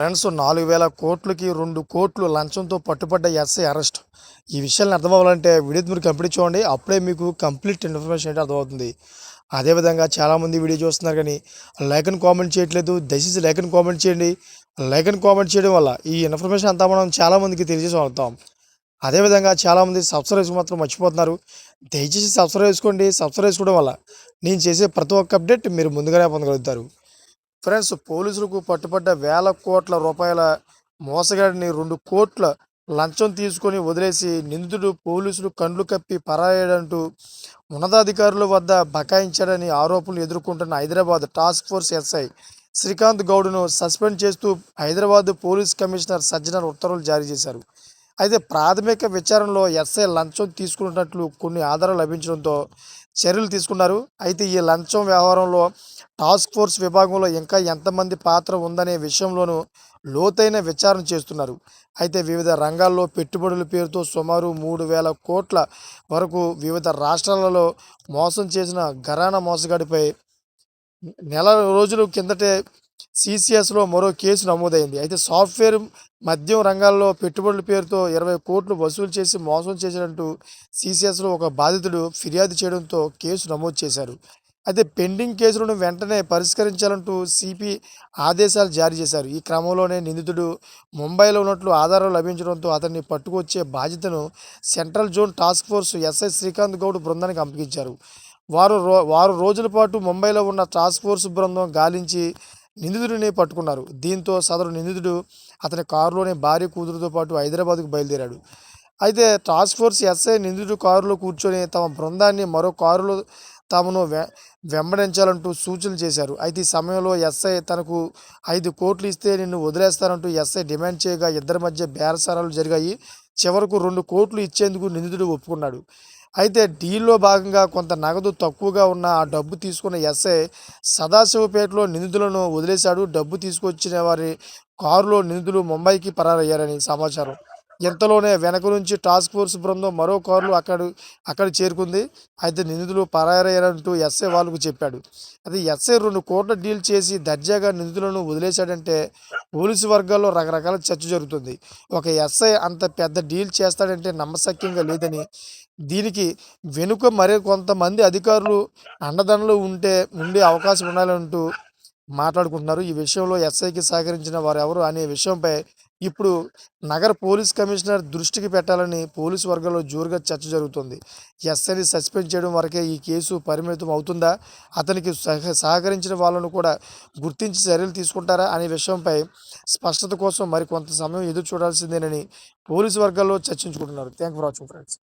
Friends నాలుగు వేల కోట్లకి రెండు కోట్లు లంచంతో పట్టుబడ్డ ఎస్ఐ అరెస్ట్. ఈ విషయాన్ని అర్థమవ్వాలంటే వీడియో మీరు కంప్లీట్ చూడండి. అప్పుడే మీకు కంప్లీట్ ఇన్ఫర్మేషన్ ఏంటో అర్థమవుతుంది. అదేవిధంగా చాలామంది వీడియో చూస్తున్నారు కానీ లైక్ అండ్ కామెంట్ చేయట్లేదు. దయచేసి లైక్ అండ్ కామెంట్ చేయండి. లైక్ అండ్ కామెంట్ చేయడం వల్ల ఈ ఇన్ఫర్మేషన్ అంతా మనం చాలామందికి తెలియజేసి అవుతాం అదేవిధంగా చాలామంది సబ్స్క్రైబ్ మాత్రం మర్చిపోతున్నారు. దయచేసి సబ్స్క్రైబ్ చేసుకోండి. సబ్స్క్రైబ్ చేసుకోవడం వల్ల నేను చేసే ప్రతి ఒక్క అప్డేట్ మీరు ముందుగానే పొందగలుగుతారు. ఫ్రెండ్స్ పోలీసులకు పట్టుబడ్డ వేల కోట్ల రూపాయల మోసగాడిని రెండు కోట్ల లంచం తీసుకొని వదిలేసి నిందితుడు పోలీసులు కండ్లు కప్పి పరాయడంటూ ఉన్నతాధికారుల వద్ద బకాయించాడని ఆరోపణలు ఎదుర్కొంటున్న Hyderabad task force SI Srikanth గౌడ్ను suspend చేస్తూ హైదరాబాద్ పోలీస్ కమిషనర్ సజ్జనర్ ఉత్తర్వులు జారీ చేశారు. అయితే ప్రాథమిక విచారణలో ఎస్ఐ లంచం తీసుకున్నట్లు కొన్ని ఆధారాలు లభించడంతో చర్యలు తీసుకున్నారు. అయితే ఈ లంచం వ్యవహారంలో టాస్క్ ఫోర్స్ విభాగంలో ఇంకా ఎంతమంది పాత్ర ఉందనే విషయంలోనూ లోతైన విచారణ చేస్తున్నారు. అయితే వివిధ రంగాల్లో పెట్టుబడుల పేరుతో సుమారు మూడు వేల కోట్ల వరకు వివిధ రాష్ట్రాలలో మోసం చేసిన ఘరానా మోసగాడిపై నెల రోజుల కిందటే సిసిఎస్లో మరో కేసు నమోదైంది. అయితే సాఫ్ట్వేర్ మద్యం రంగాల్లో పెట్టుబడుల పేరుతో ఇరవై కోట్లు వసూలు చేసి మోసం చేసినట్టు సిసిఎస్లో ఒక బాధితుడు ఫిర్యాదు చేయడంతో కేసు నమోదు చేశారు. అయితే పెండింగ్ కేసులను వెంటనే పరిష్కరించాలంటూ సిపి ఆదేశాలు జారీ చేశారు. ఈ క్రమంలోనే నిందితుడు ముంబైలో ఉన్నట్లు ఆధారాలు లభించడంతో అతన్ని పట్టుకొచ్చే బాధ్యతను central zone task force SI Srikanth Goud బృందానికి అప్పగించారు. వారు రో వారు రోజుల పాటు ముంబైలో ఉన్న టాస్క్ ఫోర్స్ బృందం గాలించి నిందితుడిని పట్టుకున్నారు. దీంతో సదరు నిందితుడు అతని కారులోని భార్య కూతురుతో పాటు హైదరాబాద్కు బయలుదేరాడు. అయితే టాస్క్ ఫోర్స్ ఎస్ఐ నిందితుడు కారులో కూర్చొని తమ బృందాన్ని మరో కారులో తమను వె వెంబడించాలంటూ సూచనలు చేశారు. అయితే ఈ సమయంలో ఎస్ఐ తనకు ఐదు కోట్లు ఇస్తే నిన్ను వదిలేస్తానంటూ ఎస్ఐ డిమాండ్ చేయగా ఇద్దరి మధ్య బేరసారాలు జరిగాయి. చివరకు రెండు కోట్లు ఇచ్చేందుకు నిందితుడు ఒప్పుకున్నాడు. అయితే డీల్లో భాగంగా కొంత నగదు తక్కువగా ఉన్న ఆ డబ్బు తీసుకున్న ఎస్ఐ సదాశివపేటలో నిందితులను వదిలేశాడు. డబ్బు తీసుకొచ్చిన వారి కారులో నిందితులు ముంబైకి పరారయ్యారని సమాచారం. ఇంతలోనే వెనక నుంచి టాస్క్ ఫోర్స్ బృందం మరో కారులు అక్కడ అక్కడ చేరుకుంది. అయితే నిందితులు పరారయ్యారంటూ ఎస్ఐ వాళ్ళకు చెప్పాడు. అది ఎస్ఐ రెండు కోట్ల డీల్ చేసి దర్జాగా నిందితులను వదిలేశాడంటే పోలీసు వర్గాల్లో రకరకాల చర్చ జరుగుతుంది. ఒక ఎస్ఐ అంత పెద్ద డీల్ చేస్తాడంటే నమ్మశక్యంగా లేదని దీనికి వెనుక మరి కొంతమంది అధికారులు అండదండలు ఉంటే ఉండే అవకాశం ఉండాలంటూ మాట్లాడుకుంటున్నారు. ఈ విషయంలో ఎస్ఐకి సహకరించిన వారు ఎవరు అనే విషయంపై ఇప్పుడు నగర పోలీస్ కమిషనర్ దృష్టికి పెట్టాలని పోలీసు వర్గాల్లో జోరుగా చర్చ జరుగుతుంది. ఎస్ఐని సస్పెండ్ చేయడం వరకే ఈ కేసు పరిమితం అవుతుందా? అతనికి సహ సహకరించిన వాళ్ళను కూడా గుర్తించి చర్యలు తీసుకుంటారా అనే విషయంపై స్పష్టత కోసం మరి కొంత సమయం ఎదురు చూడాల్సిందేనని పోలీసు వర్గాల్లో చర్చించుకుంటున్నారు. Thank for watching friends.